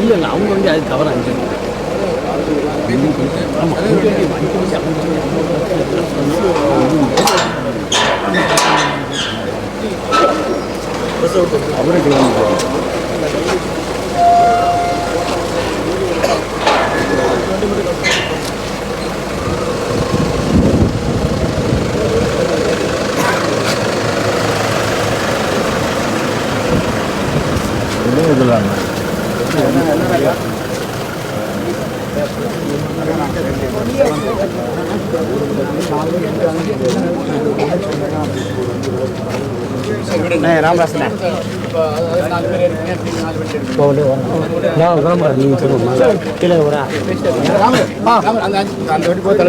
இல்லை இல்லை அவங்க வந்து அது தவறு அஞ்சு அவரே கிளம்பி ராமராசனே நீங்கள் கீழே வரா போகிற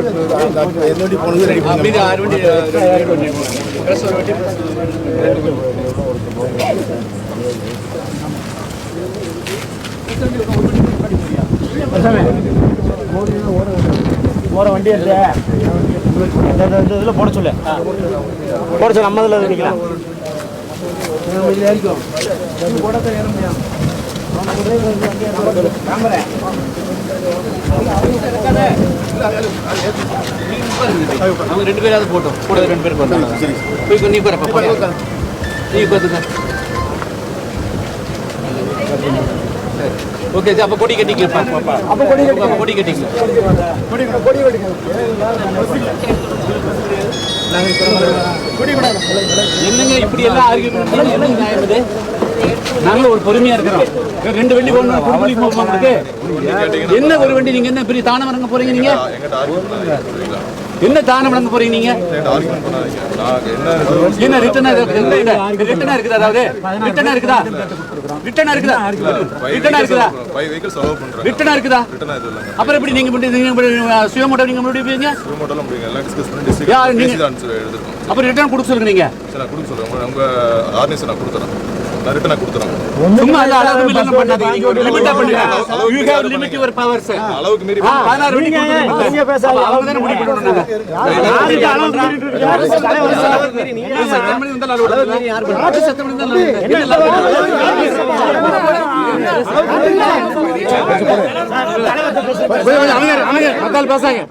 வண்டி இந்த இந்த- இந்த இதில் போட சொல்லு. போட சொல்லு நம்ம இதில் நிற்கலாம் அவங்க ரெண்டு பேராவது போட்டோம். கூட ரெண்டு பேர் போட்டோம் போய் நீ போறப்ப நீ பார்த்துக்க ஓகே அப்போ கொடி கட்டிக்கலாம் அப்போ கொடி அப்போ கொடி கட்டிக்கலாம் என்னங்க இப்படி எல்லாம் ஆர்கியூமெண்ட் என்னங்க நியாயம் இது நாங்களும் ஒரு பொறுமையா இருக்கிறோம். ரெண்டு வண்டி போகணும் போகுமா உங்களுக்கு? என்ன ஒரு வண்டி? நீங்க என்ன பெரிய தானம் இறங்க போறீங்க நீங்க? என்ன தானம் வழங்க போறீங்க நீங்க? என்ன ரிட்டனா ரிட்டனா இருக்குதா? அதாவது ரிட்டனா இருக்குதா? ரிட்டனா இருக்குதா? ரிட்டனா இருக்குதா? ரிட்டனா இருக்குதா? ரிட்டர்ன் அப்புறம் எப்படி நீங்க நீங்க சுயமோட்டோ நீங்க முடிப்பீங்க அப்புறம் ரிட்டர்ன் கொடுக்க சொல்லுங்க நீங்க. கொடுக்க சொல்றேன். உங்க- ஆர்கனைசேஷன் நான் கொடுத்துறேன். நான் ரிட்டர்ன் கொடுத்துறேன் சும்மா அந்த அளவுக்கு மீறி பண்ணாதீங்க லிமிட்டா பண்ணுங்க you have limit your powers அளவுக்கு மீறி பதினாறு கொடுக்கணும். நீங்க தானே முடிவு பண்ணணும் அளவு சார்? சார், சத்தம் பண்ணி அளவு சத்தம் பண்ணி அளவு. என்ன அளவு பேசாங்க.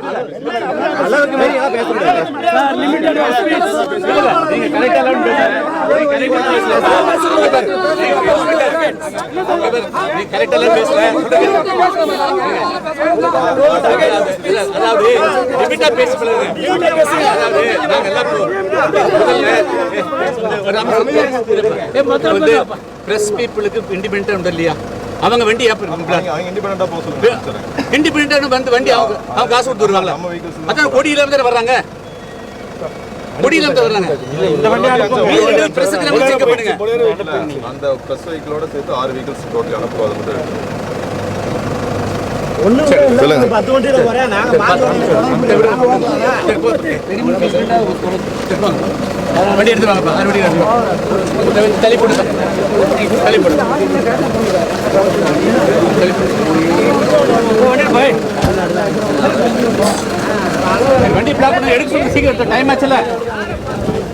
பேசுங்க. பிரஸ் பீப்புளுக்கு இண்டிபெண்டா உண்டு இல்லையா அவங்க வண்டி இண்டிபெண்டா வந்து வண்டி அவங்க அவங்க காசு கொடுத்து வருவாங்களா? அதான் கொடியில இருந்து வர்றாங்க? கொடியில இருந்து வர்றாங்க. அந்த வெஹிக்கிளோட சேர்த்து ஆறு வெஹிக்கிள்ஸ் டோட்டலி சொல்லுங்க. வண்டி எடுத்து வாங்கப்பா. ஆறு வண்டி எடுத்து வாங்க. தள்ளி போட்டு தள்ளி போடு. வண்டி பிளாக் பண்ணி எடுக்க சொல்லி. சீக்கிரம் டைம் ஆச்சுல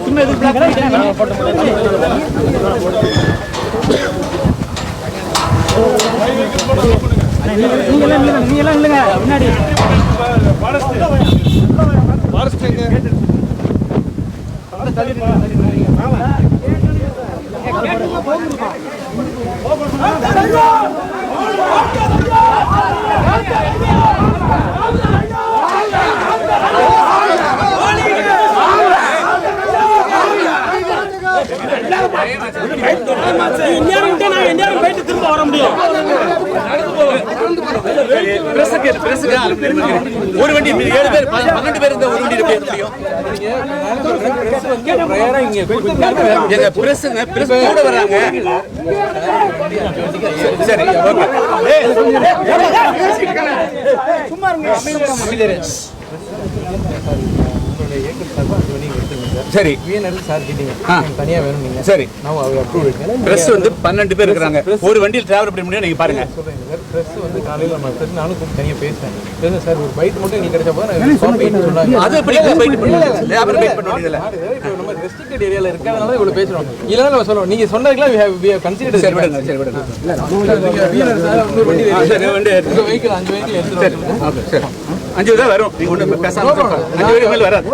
சும்மா எதுக்கு பிளாக் பண்ணி நீங்க எல்லாம் இல்லைங்க முன்னாடி. Hurrah! ஒரு வண்டி ஏழு பேர் பன்னெண்டு பேர் இருந்தா ஒரு வண்டி எப்படி முடியும். எங்க பிரஸுங்க பிரஸ் கூட வர்றாங்க. சரி ஓகே. சரி. ஆ. தனியா வேணும் நீங்க. சரி. நான் அவர் அப்ரூவ் இருக்கேன் பிரஸ் வந்து பன்னெண்டு பேர் இருக்கிறாங்க. ஒரு வண்டியில் டிராவல் பண்ண முடியும் நீங்க பாருங்க. சொல்றேங்க சார் ப்ரெஸ் வந்து காலையில் நம்ம ப்ரெஸ் நானும் கூப்பிட்டு தனியாக பேசுறேன். பேசுறேன் சார் ஒரு பைட் மட்டும் நீ கிடைச்ச போது நான் ஸ்டாப் பண்ணிட்டு சொன்னாங்க. அது எப்படி வெயிட் பண்ணுவீங்க லேபர் வெயிட் பண்ண வேண்டியதில்ல இப்போ நம்ம ரெஸ்ட்ரிக்டட் இருக்கிறதுனால சொல்லுவோம் நீங்க சொன்னதுக்குலாம் we have- we have considered சரி விடுங்க சரி விடுங்க. வீலர் சார் இன்னொரு வண்டி சரி வண்டி உங்க வெஹிக்கிள் அஞ்சு வெஹிக்கிள் சரி அஞ்சு தான் வரும். அஞ்சு வரைக்கும் மேல வராது.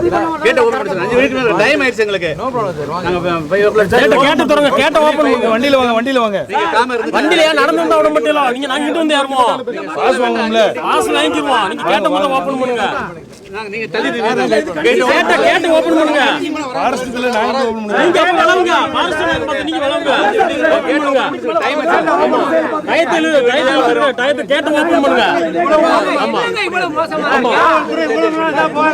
கேட்ட ஓபன் பண்ணுங்க அஞ்சு வரைக்கும் மேல டைம் ஆயிடுச்சு எங்களுக்கு. நோ ப்ராப்ளம் சார் வாங்க. கேட்ட தொடங்க கேட்ட ஓபன் பண்ணுங்க. வண்டியில வாங்க வண்டியில வாங்க. வண்டியில ஏன் நடந்து வந்தா விட மாட்டீங்களா? நீங்க வந்து ஏறுவோம். காசு வாங்குவோம்ல. காசு வாங்கிக்குவோம் நீங்க கேட்ட போது ஓபன் பண்ணுங்க. நாங்க நீங்க தள்ளி கேட்ட கேட்ட கேட்டு ஓபன் பண்ணுங்க. பாரஸ்டத்துல நாங்க ஓபன் பண்ணுங்க நீங்க அப்ப விளவுங்க பாரஸ்ட் பார்த்து நீங்க விளவுங்க ஓபன் பண்ணுங்க. டைம் டயத்தில் டயத்தில் டயத்தை கேட்டு ஓபன் பண்ணுங்க. ஆமா.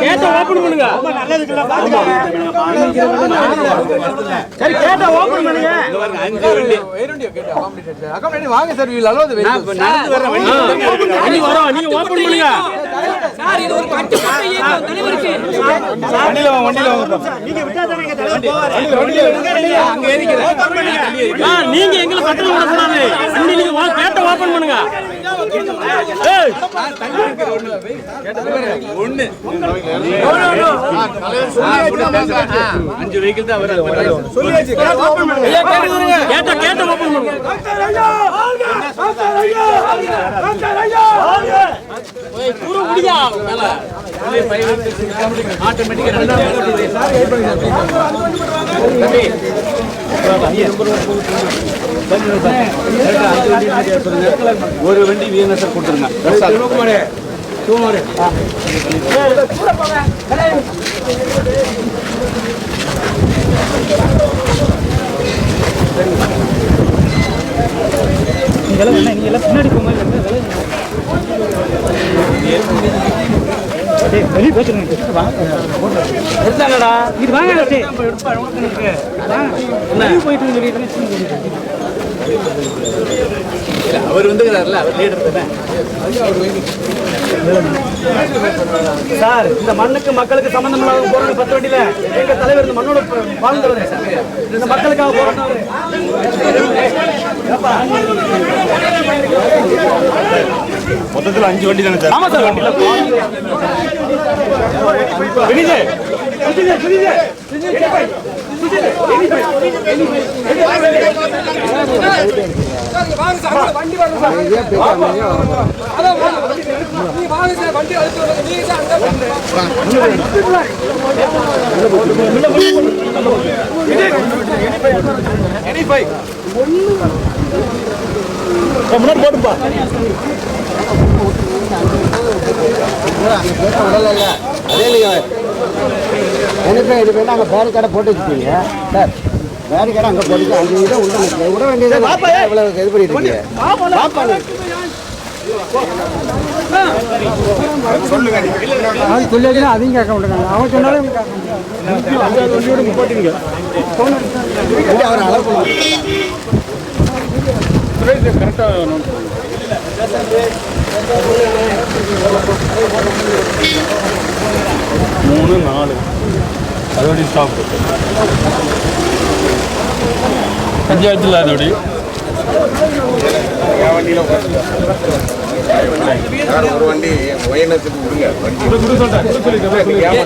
கேட்ட ஓபன் பண்ணுங்க. கேட்ட ஓபன் வேறுண்டியோ கேட்டு சார் அகாமடேட் வாங்க சார் நடந்து வர வண்டி நீங்க ஓபன் பண்ணுங்க சார் இது ஒரு கட்டுப்பாட்டு இயக்கம் தலைவருக்கு. வண்டியில வாங்க வண்டியில வாங்க. நீங்க விட்டா தானே எங்க தலைவர் போவாரு? அங்க ஏறிக்கிறேன். ஆ, நீங்க எங்களை கட்டளை விடக்கூடாது வண்டி நீங்க வா- கேட்ட ஓபன் பண்ணுங்க. ஏய். ஒண்ணு அஞ்சு வெஹிக்கிள் தான் வரும் கேட்ட கேட்ட ஓபன் பண்ணுங்க. குரு முடியா மேல ஒரு வண்டி விஎன்எஸ் கொடுத்துருங்க. எடுத்தாங்கடா இது வாங்க அவர் வந்துக்கிறாருல அவர் லீடர் தானே? சார் இந்த மண்ணுக்கு மக்களுக்கு சம்பந்தம் இல்லாத போராட பத்து வண்டியில எங்க தலைவர் இந்த மண்ணோட வாழ்ந்தவர் இந்த மக்களுக்காக போராடினவர். மொத்தத்தில் அஞ்சு வண்டி தானே சார்? ஆமா சார் வண்டியில வினிஜே வினிஜே வினிஜே முன்னாடி போட்டுப்பா அதே நீங்க எனக்கு இது போய் அங்கே பேரு கடை போட்டு வச்சுருக்கீங்க. சார் பேரு கடை அங்கே போட்டு அஞ்சு உள்ள நிற்க விட வேண்டியது இவ்வளோ இது பண்ணிட்டு இருக்கீங்க? சொல்லியாச்சுன்னா அதையும் கேட்க மாட்டேங்க அவன் சொன்னாலும் அவரை அளவு பண்ணுவாங்க மூணு நாலு. அதோட ஸ்டாப் பஞ்சாயத்தில் அதோட சார் ஒரு வண்டி ஒயர்னஸுக்கு விடுங்க வண்டி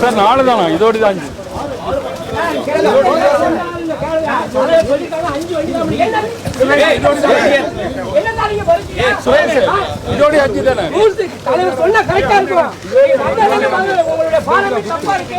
சார் நாலு தானா இதோட தான் இதோட அஞ்சு தானே தலைவர் சொன்னா கரெக்டா இருக்கும் உங்களுடைய தப்பா இருக்கு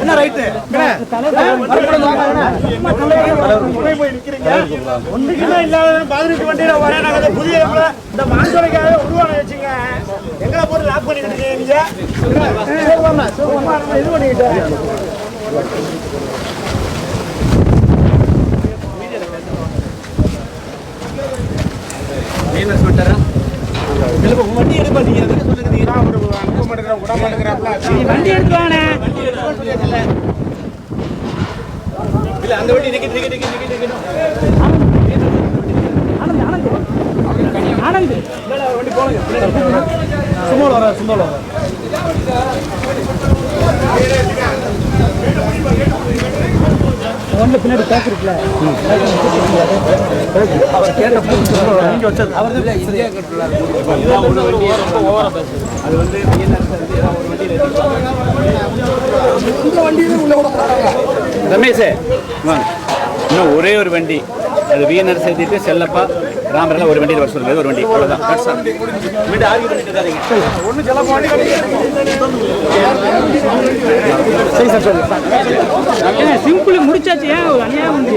என்ன ரைட்டு? ஒண்ணுக்குமே இல்லாத பதினெட்டு வண்டியில வரேன் நாங்க புதிய இந்த மான்சோலைக்காக உருவான வச்சுங்க. எங்களை போட்டு லாக் பண்ணிக்கிட்டு இருக்கீங்க நீங்க. சும்மா நம்ம இது வண்டி எடுத்து வானே இல்ல அந்த வண்டி நிக்க நிக்க நிக்க நிக்க நிக்கணும் ஆனந்த். சும்மால வர சும்மால வர ஒன்று பின்னாடி பேக் இருக்குல்ல? அவர் கேட்ட பூ நீங்க வச்சது அவர் அது வந்து VNRS வந்து ஒரு வண்டியில ரமேஷே இன்னும் ஒரே ஒரு வண்டி. அது வீணர் சேர்த்துட்டு செல்லப்பா. ராமரெல்லாம் ஒரு வண்டியில் வர சொல்லுங்க ஒரு வண்டி அவ்வளோதான் வீட்டு ஆர்கியூ பண்ணிட்டு இருக்காதீங்க சிம்பிள் முடிச்சாச்சு ஏன் ஒரு அநியாயம் வந்து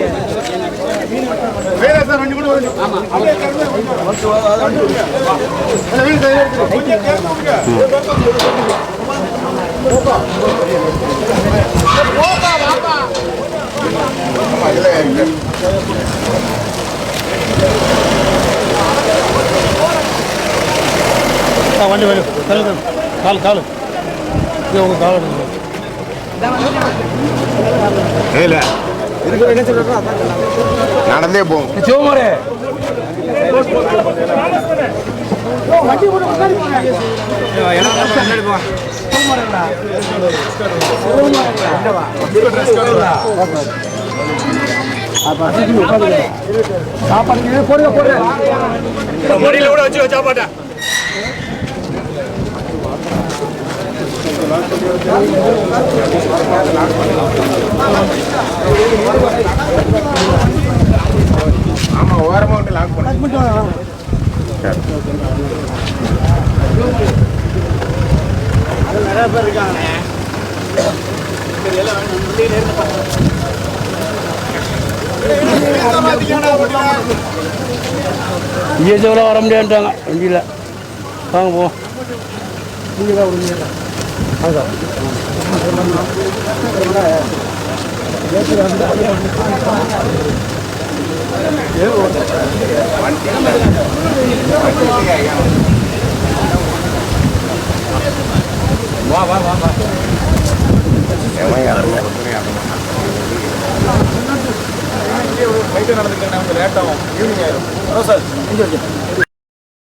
வண்டி வண்டி. கால் கால். இது உங்க கால். இல்ல நடந்தே போகும். சிவமாரே. சாப்பாடு போடுங்க போடுங்க. மடியில கூட வச்சு வச்சா பாட்டா ஆமா ஓரமா விட்டு லாக் பண்ணு வர முடியாதுட்டாங்க வண்டியில். வாங்க போவோம் நடந்துக்கிறேன் லேட் ஆகும். ஈவினிங் ஆயிரும்.